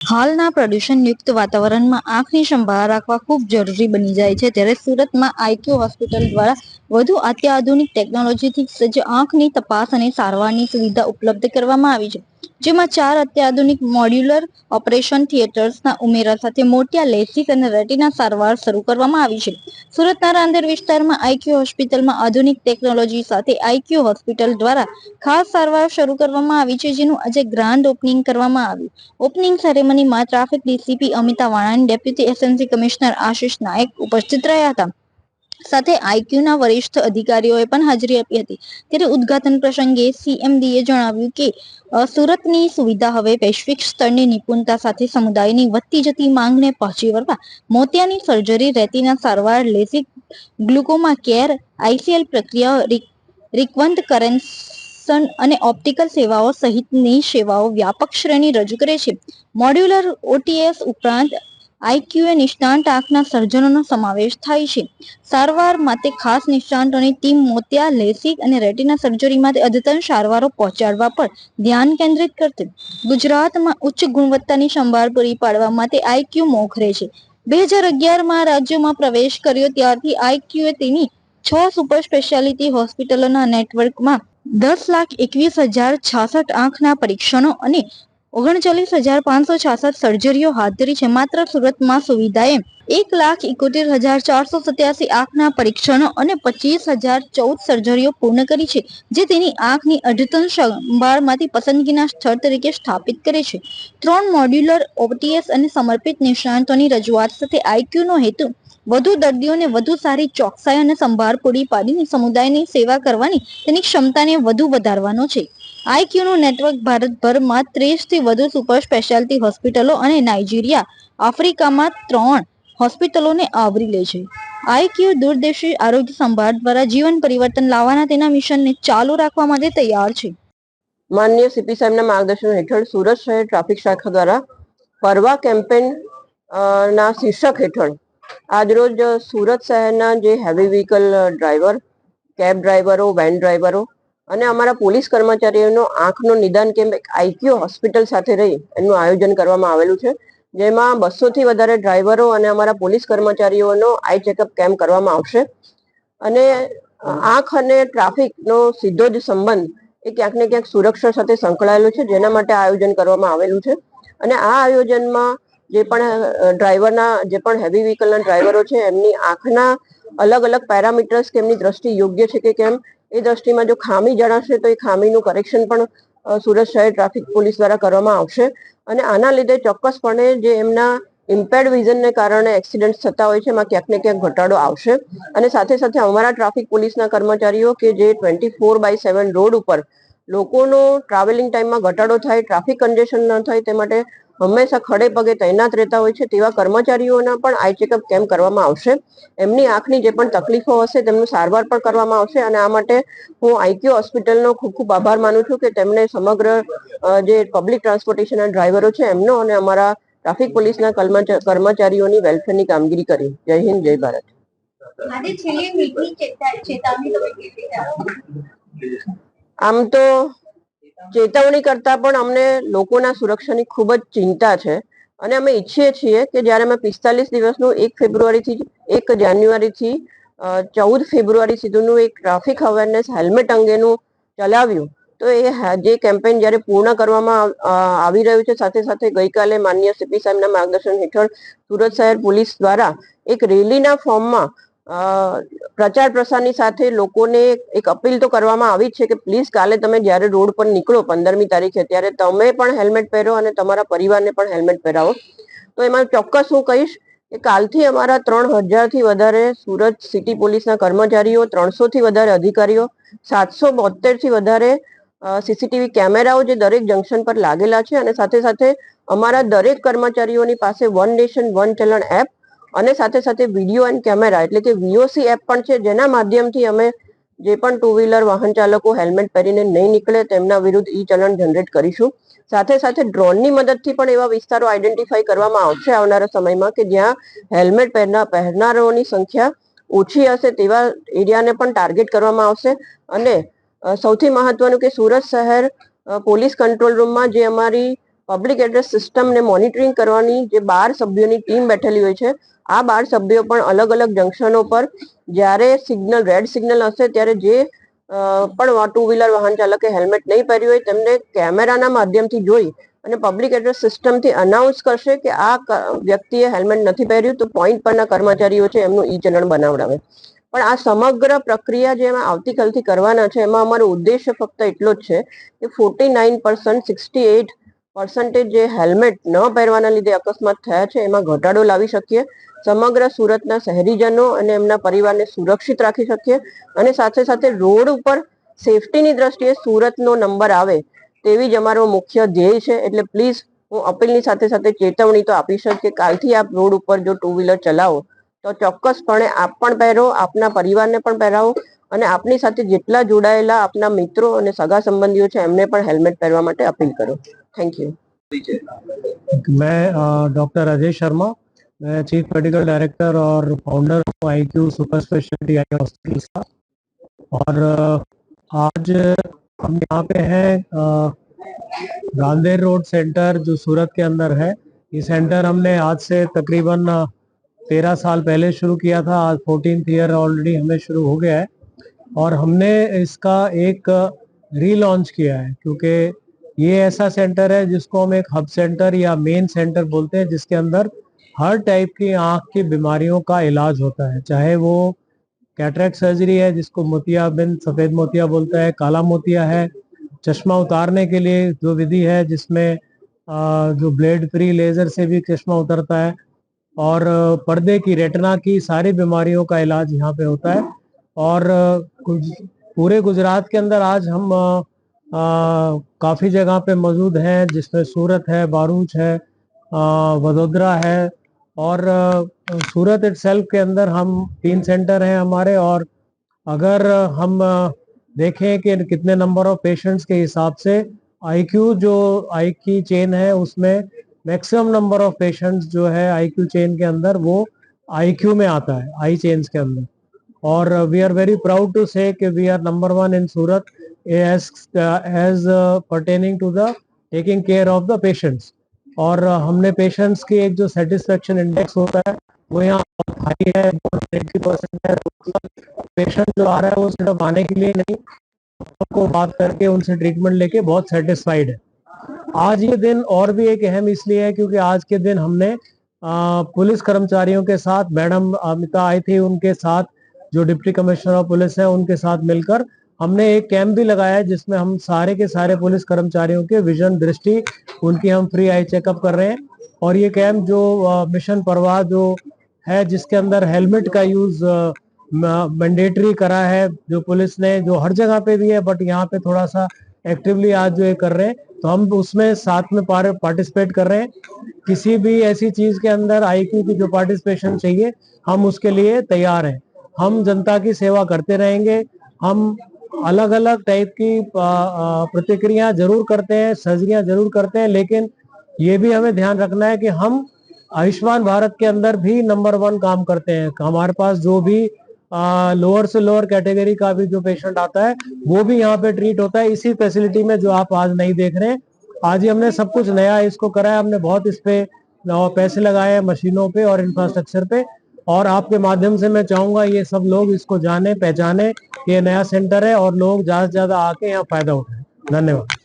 હાલના પ્રદૂષણયુક્ત વાતાવરણમાં આંખની સંભાળ રાખવા ખૂબ જરૂરી બની જાય છે. ત્યારે સુરતમાં આઈક્યુ હોસ્પિટલ દ્વારા વધુ અત્યાધુનિક ટેકનોલોજીથી સજ્જ આંખની તપાસ અને સારવારની સુવિધા ઉપલબ્ધ કરવામાં આવી છે. જેમાં ચાર અત્યાધુનિક મોડ્યુલર ઓપરેશન થિયેટર્સના ઉમેરા સાથે મોટિયા લેસિક અને રેટિના સારવાર શરૂ કરવામાં આવી છે. સુરતના રાંદેર વિસ્તારમાં આઈક્યુ હોસ્પિટલમાં આધુનિક ટેકનોલોજી સાથે આઈક્યુ હોસ્પિટલ દ્વારા ખાસ સારવાર શરૂ કરવામાં આવી છે, જેનું આજે ગ્રાન્ડ ઓપનિંગ કરવામાં આવ્યું. Opening સેરેમનીમાં traffic DCP Amita Vanani deputy SMC commissioner Ashish Nayak ઉપસ્થિત રહ્યા હતા. સાથે આઈક્યુના વરિષ્ઠ અધિકારીઓએ પણ હાજરી આપી હતી. ત્યારે ઉદઘાટન પ્રસંગે સીએમડીએ જણાવ્યું કે સુરતની સુવિધા હવે વૈશ્વિક સ્તરની નિપુણતા સાથે સમુદાયની વધતી જતી માંગને પહોંચી વળવા મોતિયાની સર્જરી રેતીના સારવાર લેસિક ગ્લુકોમા કેર આઈસીએલ પ્રક્રિયા રિકવંત કરેન્સન અને ઓપ્ટિકલ સેવાઓ સહિતની સેવાઓ વ્યાપક શ્રેણી રજૂ કરે છે. મોડ્યુલર ઓટીએસ ઉપરાંત આઈક્યુએ નિષ્ણાંત આંખના સર્જનોનો સમાવેશ થાય છે. સારવાર માટે ખાસ નિષ્ણાંતોની ટીમ મોતિયા, લેસિક અને રેટિના સર્જરી માટે અદ્યતન સારવારો પહોંચાડવા પર ધ્યાન કેન્દ્રિત કરશે ગુજરાતમાં ઉચ્ચ ગુણવત્તાની સંભાળ પૂરી પાડવા માટે આઈક્યુ મોખરે છે. બે હજાર અગિયારમાં રાજ્યમાં પ્રવેશ કર્યો ત્યારથી આઈક્યુએ તેની છ સુપર સ્પેશિયાલિટી હોસ્પિટલોના નેટવર્કમાં દસ લાખ એકવીસ હજાર છાસઠ આંખના પરીક્ષણો અને ઓગણચાલીસ હજાર પાંચસો છાસઠ સર્જરીઓ હાથ ધરી છે. માત્ર સુરતમાં સુવિધાએ એક લાખ એકોતેર હજાર ચારસો સત્યાસી આંખના પરીક્ષણો અને પચીસ હજાર ચૌદ સર્જરીઓ પૂર્ણ કરી છે, જે તેની આંખની અદ્યતન સંભાળમાંથી પસંદગીના સ્થળ તરીકે સ્થાપિત કરે છે. ત્રણ મોડ્યુલર ઓટીએસ અને સમર્પિત નિષ્ણાંતોની રજૂઆત સાથે આઈક્યુનો હેતુ, વધુ દર્દીઓને વધુ સારી ચોકસાઈ અને સંભાળ પૂરી પાડીને સમુદાયની સેવા કરવાની તેની ક્ષમતાને વધુ વધારવાનો છે. આઈક્યુનું નેટવર્ક ભારતભરમાં ત્રીસથી વધુ સુપર સ્પેશિયાલિટી હોસ્પિટલો અને નાઇજીરિયા આફ્રિકામાં ત્રણ હોસ્પિટલોને આવરી લે છે. આઈક્યુ દૂરદેશી આરોગ્ય સંભાળ દ્વારા જીવન પરિવર્તન લાવવાના તેના મિશનને ચાલુ રાખવા માટે તૈયાર છે. માન્ય સીપી સાહેબના માર્ગદર્શન હેઠળ સુરત શહેર ટ્રાફિક શાખા દ્વારા ફરવા કેમ્પેન ના શીર્ષક હેઠળ આજરોજ સુરત શહેરના જે હેવી વ્હીકલ ડ્રાઈવર કેબ ડ્રાઈવરો વેન ડ્રાઈવરો અને અમારા પોલીસ કર્મચારીઓનો આંખનો નિદાન કેમ્પ એક આઈક્યુ હોસ્પિટલ સાથે રહી એનું આયોજન કરવામાં આવેલું છે. જેમાં બસોથી વધારે ડ્રાઈવરો અને અમારા પોલીસ કર્મચારીઓનો આઈ ચેકઅપ કેમ્પ કરવામાં આવશે. અને આંખ અને ટ્રાફિકનો સીધો જ સંબંધ એ ક્યાંક ને ક્યાંક સુરક્ષા સાથે સંકળાયેલો છે, જેના માટે આયોજન કરવામાં આવેલું છે. અને આ આયોજનમાં જે પણ ડ્રાઈવરના, જે પણ હેવી વ્હીકલના ડ્રાઈવરો છે, એમની આંખના અલગ અલગ પેરામીટર્સ કે એમની દ્રષ્ટિ યોગ્ય છે કે કેમ એ દ્રષ્ટિમાં જો ખામી જણાશે તો એ ખામીનું કરેક્શન પણ સુરત શહેર ટ્રાફિક પોલીસ દ્વારા કરવામાં આવશે. અને આના લીધે ચોક્કસપણે જે એમના ઇમ્પેર્ડ વિઝનને કારણે એક્સિડન્ટ થતા હોય છે, એમાં ક્યાંક ને ક્યાંક ઘટાડો આવશે. અને સાથે સાથે અમારા ટ્રાફિક પોલીસના કર્મચારીઓ કે જે twenty four by seven road ઉપર લોકોનો ટ્રાવેલિંગ ટાઈમમાં ઘટાડો થાય, ટ્રાફિક કન્જેશન ન થાય, તે માટે હંમેશા ખડે પગે તૈનાત રહેતા હોય છે તેવા કર્મચારીઓના પણ આઈ ચેકઅપ કેમ્પ કરવામાં આવશે. એમની આંખની જે પણ તકલીફો હશે તેમનું સારવાર પણ કરવામાં આવશે અને આ માટે હું આઈક્યુ હોસ્પિટલનો ખૂબ ખૂબ આભાર માનું છું કે તેમણે સમગ્ર જે પબ્લિક ટ્રાન્સપોર્ટેશનના ડ્રાઈવરો છે એમનો અને અમારા ટ્રાફિક પોલીસના કર્મચારીઓની વેલફેરની કામગીરી કરી. જય હિન્દ જય ભારત. આમ તો ચેતવણી કરતા પણ અમને લોકોના સુરક્ષાની ખૂબ જ ચિંતા છે. અને અમે ઈચ્છીએ છીએ કે જ્યારે અમે પિસ્તાલીસ દિવસનું એક ફેબ્રુઆરીથી એક જાન્યુઆરીથી ચૌદ ફેબ્રુઆરી સુધીનું એક ટ્રાફિક અવેરનેસ હેલ્મેટ અંગેનું ચલાવ્યું, તો એ જે કેમ્પેન જ્યારે પૂર્ણ કરવામાં આવી રહ્યું છે, સાથે સાથે ગઈકાલે માન્ય સીપી સાહેબના માર્ગદર્શન હેઠળ સુરત શહેર પોલીસ દ્વારા એક રેલીના ફોર્મમાં પ્રચાર પ્રસારની સાથે લોકોને એક અપીલ તો કરવામાં આવી છે કે પ્લીઝ કાલે તમે જ્યારે રોડ પર નીકળો પંદરમી તારીખે, ત્યારે તમે પણ હેલ્મેટ પહેરો અને તમારા પરિવારને પણ હેલ્મેટ પહેરાવો. તો એમાં ચોક્કસ હું કહીશ કે કાલથી અમારા ત્રણ હજારથી વધારે સુરત સિટી પોલીસના કર્મચારીઓ, ત્રણસોથી વધારે અધિકારીઓ, સાતસો બોતેરથી વધારે સીસીટીવી કેમેરાઓ જે દરેક જંકશન પર લાગેલા છે અને સાથે સાથે અમારા દરેક કર્મચારીઓની પાસે one nation one challan app અને સાથે સાથે વીડિયો એન્ડ કેમેરા એટલે કે વીઓસી એપ પણ છે, જેના માધ્યમથી અમે જે પણ ટુ વ્હીલર વાહન ચાલકો હેલ્મેટ પહેરીને નહીં નીકળે, તેમના વિરુદ્ધ ઈ ચલણ જનરેટ કરીશું. સાથે સાથે ડ્રોનની મદદથી પણ એવા વિસ્તારો આઈડેન્ટિફાઈ કરવામાં આવશે આવનારા સમયમાં કે જ્યાં હેલ્મેટ પહેરના પહેરનારાઓની સંખ્યા ઓછી હશે તેવા એરિયાને પણ ટાર્ગેટ કરવામાં આવશે. અને સૌથી મહત્વનું કે સુરત શહેર પોલીસ કંટ્રોલ રૂમમાં જે અમારી પબ્લિક એડ્રેસ સિસ્ટમને મોનિટરિંગ કરવાની જે બાર સભ્યોની ટીમ બેઠેલી હોય છે, આ બાર સભ્યો પણ અલગ અલગ જંકશનો પર જ્યારે સિગ્નલ રેડ સિગ્નલ હશે ત્યારે જે પણ ટુ વ્હીલર વાહન ચાલકે હેલ્મેટ નહીં પહેર્યું હોય તેમને કેમેરાના માધ્યમથી જોઈ અને પબ્લિક એડ્રેસ સિસ્ટમથી અનાઉન્સ કરશે કે આ વ્યક્તિએ હેલ્મેટ નથી પહેર્યું તો પોઈન્ટ પરના કર્મચારીઓ છે એમનું ઈ ચલણ બનાવડાવે. પણ આ સમગ્ર પ્રક્રિયા જે એમાં આવતીકાલથી કરવાના છે, એમાં અમારો ઉદ્દેશ્ય ફક્ત એટલો જ છે કે forty nine percent sixty eight percentage જે હેલ્મેટ ન પહેરવાના લીધે અકસ્માત થયા છે, એમાં ઘટાડો લાવી શકીએ, સમગ્ર સુરતના શહેરીજનો અને એમના પરિવારને સુરક્ષિત રાખી શકીએ અને સાથે સાથે રોડ ઉપર સેફટીની દ્રષ્ટિએ સુરતનો નંબર આવે તેવી જ અમારો મુખ્ય ધ્યેય છે. એટલે પ્લીઝ હું અપીલની સાથે સાથે ચેતવણી તો આપીશ જ કે કાલથી આપ રોડ ઉપર જો ટુ વ્હીલર ચલાવો, તો ચોક્કસપણે આપ પણ પહેરો, આપના પરિવારને પણ પહેરાવો અને આપની સાથે જેટલા જોડાયેલા આપના મિત્રો અને સગા સંબંધીઓ છે એમને પણ હેલ્મેટ પહેરવા માટે અપીલ કરો થેન્ક યુ मैं डॉक्टर अजय शर्मा मैं चीफ मेडिकल डायरेक्टर और फाउंडर हूँ I Q super speciality eye hospital का और अ, आज हम यहाँ पे हैं अ, गांधेर रोड सेंटर जो सूरत के अंदर है ये सेंटर हमने आज से तकरीबन तेरह साल पहले शुरू किया था आज फोर्टीन ईयर ऑलरेडी हमें शुरू हो गया है और हमने इसका एक रीलॉन्च किया है, क्योंकि ये ऐसा सेंटर है जिसको हम एक हब सेंटर या मेन सेंटर बोलते हैं, जिसके अंदर हर टाइप की आँख की बीमारियों का इलाज होता है। चाहे वो कैटरेक्ट सर्जरी है, जिसको मोतिया बिन सफ़ेद मोतिया बोलता है, काला मोतिया है, चश्मा उतारने के लिए जो विधि है, जिसमें जो ब्लेड फ्री लेजर से भी चश्मा उतरता है, और, पर्दे की रेटना की सारी बीमारियों का इलाज यहाँ पे होता है। और पूरे गुजरात के अंदर आज हम काफ़ी जगह पे मौजूद हैं, जिसमें सूरत है, बारूच है वडोदरा है और सूरत इटसेल्फ के अंदर हम तीन सेंटर हैं हमारे और अगर हम देखें कि कितने नंबर ऑफ़ पेशेंट्स के हिसाब से आईक्यू जो आई की चेन है उसमें मैक्सिमम नंबर ऑफ़ पेशेंट्स जो है आईक्यू चेन के अंदर वो आईक्यू में आता है आई चेन्स के अंदर। और we are very proud to say we are number one in Surat as as pertaining to the taking care of the patients और uh, हमने पेशेंट्स की एक जो सेटिस्फेक्शन इंडेक्स होता है वो यहाँ हाई है है पेशेंट जो आ रहा है वो सिर्फ़ आने के लिए नहीं को बात करके उनसे ट्रीटमेंट लेके बहुत सेटिस्फाइड है। आज ये दिन और भी एक अहम इसलिए है क्योंकि आज के दिन हमने पुलिस कर्मचारियों के साथ मैडम अमिता आई थी उनके साथ जो डिप्टी कमिश्नर ऑफ़ पुलिस है, उनके साथ मिलकर हमने एक कैंप भी लगाया है, जिसमें हम सारे के सारे पुलिस कर्मचारियों के विजन दृष्टि, उनकी हम फ्री आई चेकअप कर रहे हैं। और ये कैंप जो मिशन परवाह जो है, जिसके अंदर हेलमेट का यूज़ मैंडेटरी करा है जो पुलिस ने, जो हर जगह पे भी है, बट यहाँ पे थोड़ा सा एक्टिवली आज जो ये कर रहे हैं तो हम उसमें साथ में पार्टिसिपेट कर रहे हैं। किसी भी ऐसी चीज़ के अंदर आईक्यू की जो पार्टिसिपेशन चाहिए, हम उसके लिए तैयार हैं। हम जनता की सेवा करते रहेंगे। हम अलग अलग टाइप की प्रतिक्रिया ज़रूर करते हैं सर्जरियाँ ज़रूर करते हैं, लेकिन ये भी हमें ध्यान रखना है कि हम आयुष्मान भारत के अंदर भी नंबर वन काम करते हैं। हमारे पास जो भी लोअर से लोअर कैटेगरी का भी जो पेशेंट आता है, वो भी यहाँ पे ट्रीट होता है। इसी फैसिलिटी में जो आप आज नहीं देख रहे आज ही हमने सब कुछ नया इसको करा है। हमने बहुत इस पे पैसे लगाए हैं मशीनों पे और इंफ्रास्ट्रक्चर पे। और आपके माध्यम से मैं चाहूंगा ये सब लोग इसको जाने पहचाने कि ये नया सेंटर है और लोग ज्यादा से ज्यादा आके यहाँ फायदा उठाएं धन्यवाद